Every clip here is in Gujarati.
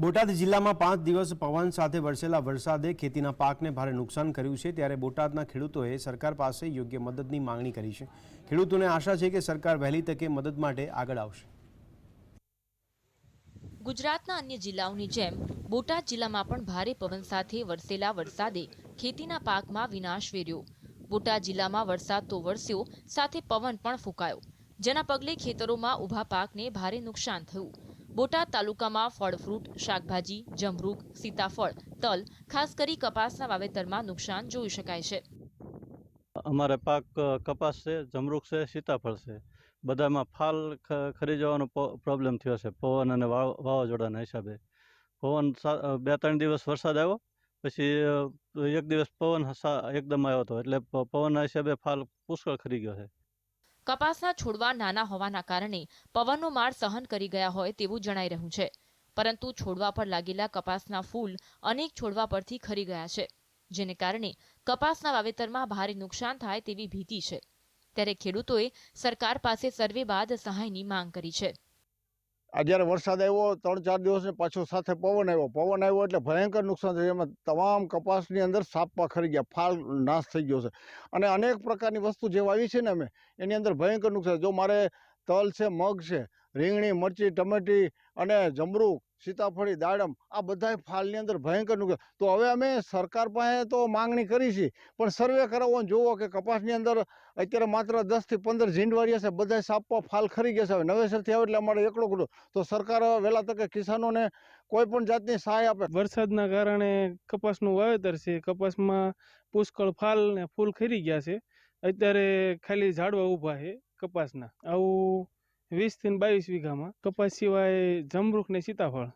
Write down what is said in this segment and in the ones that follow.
બોટાદ જિલ્લામાં પાંચ દિવસ પવન સાથે વરસેલા વરસાદે ખેતીના પાકને ભારે નુકસાન કર્યું છે, ત્યારે બોટાદના ખેડૂતોએ સરકાર પાસે યોગ્ય મદદની માંગણી કરી છે. ખેડૂતોને આશા છે કે સરકાર વહેલી તકે મદદ માટે આગળ આવશે. ગુજરાતના અન્ય જિલ્લાઓની જેમ, બોટાદ જિલ્લામાં પણ ભારે પવન સાથે વરસેલા વરસાદે ખેતીના પાકમાં વિનાશ વેર્યો. બોટાદ જિલ્લામાં વરસાદ તો વરસ્યો, સાથે પવન પણ ફૂંકાયો. જેના પગલે ખેતરોમાં ઊભા પાકને ભારે નુકસાન થયું. બોટાદ તાલુકામાં ફળ, ફ્રૂટ, શાકભાજી, જમરૂક, સીતાફળ, તલ, ખાસ કરી કપાસના વાવેતરમાં નુકસાન જોઈ શકાય છે. અમારે પાક કપાસ છે, જમરૂક છે, સીતાફળ છે. બધામાં ફાલ ખરી જવાનો પ્રોબ્લેમ થયો છે, પવન અને વાવ- વાવાઝોડાના હિસાબે. પવન બે ત્રણ દિવસ વરસાદ આવ્યો, પછી એક દિવસ પવન એકદમ આવ્યો હતો એટલે પવનના હિસાબે ફાલ પુષ્કળ ખરી ગયો છે. કપાસના છોડવા નાના હોવાના કારણે પવનનો માર સહન કરી ગયા હોય તેવું જણાઈ રહ્યું છે. પરંતુ છોડવા પર લાગેલા કપાસના ફૂલ અનેક છોડવા પરથી ખરી ગયા છે, જેને કારણે કપાસના વાવેતરમાં ભારે નુકસાન થાય તેવી ભીતિ છે. ત્યારે ખેડૂતોએ સરકાર પાસે સર્વે બાદ સહાયની માંગ કરી છે. આ જ્યારે વરસાદ આવ્યો, ત્રણ ચાર દિવસની પાછો સાથે પવન આવ્યો. પવન આવ્યો એટલે ભયંકર નુકસાન થયું. એમાં તમામ કપાસની અંદર સાપા ખરી ગયા. ફાલ નાશ થઈ ગયો છે. અને અનેક પ્રકારની વસ્તુ જે વાવી છે ને અમે, એની અંદર ભયંકર નુકસાન. જો મારે તલ છે, મગ છે રીંગણી, મરચી, ટમેટી અને જમરૂખ સીતાફળી, દાડમ, આ બધાય ફાલની અંદર ભયંકર નુકસાન. તો હવે અમે સરકાર પાસે તો માંગણી કરી છે, પણ સર્વે કરાવો જોવો કે કપાસની અંદર અત્યારે માત્ર દસથી પંદર ઝીંડવાડિયા છે બધા સાપવા ફાલ ખરી ગયા છે. હવે નવેસરથી આવે એટલે અમારે એકડો કુટો તો સરકાર વહેલા તકે કિસાનોને કોઈ પણ જાતની સહાય આપે. વરસાદના કારણે કપાસનું વાવેતર છે. કપાસમાં પુષ્કળ ફાલ ને ફૂલ ખરી ગયા છે. અત્યારે ખાલી ઝાડવા ઊભા છે કપાસના. આવું વીસથી બાવીસ વીઘામાં. કપાસ સિવાય જમરૂખ ને સીતાફળ.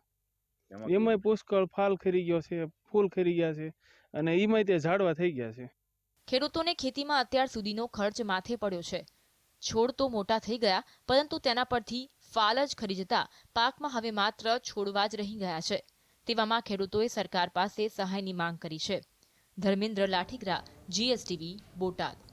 એમાંય પુષ્કળ ફાલ ખરી ગયો છે ફૂલ ખરી ગયા છે અને એમાંય તે ઝાડવા થઈ ગયા છે. ખેડૂતોને ખેતીમાં અત્યાર સુધીનો ખર્ચ માથે પડ્યો છે. છોડ તો મોટા થઈ ગયા પરંતુ તેના પરથી ફાલ જ ખરી જતા પાકમાં હવે માત્ર છોડવા જ રહી ગયા છે. તેવામાં ખેડૂતોએ સરકાર પાસે સહાયની માંગ કરી છે. ધર્મેન્દ્ર લાઠીગરા જીએસટીવી બોટાદ.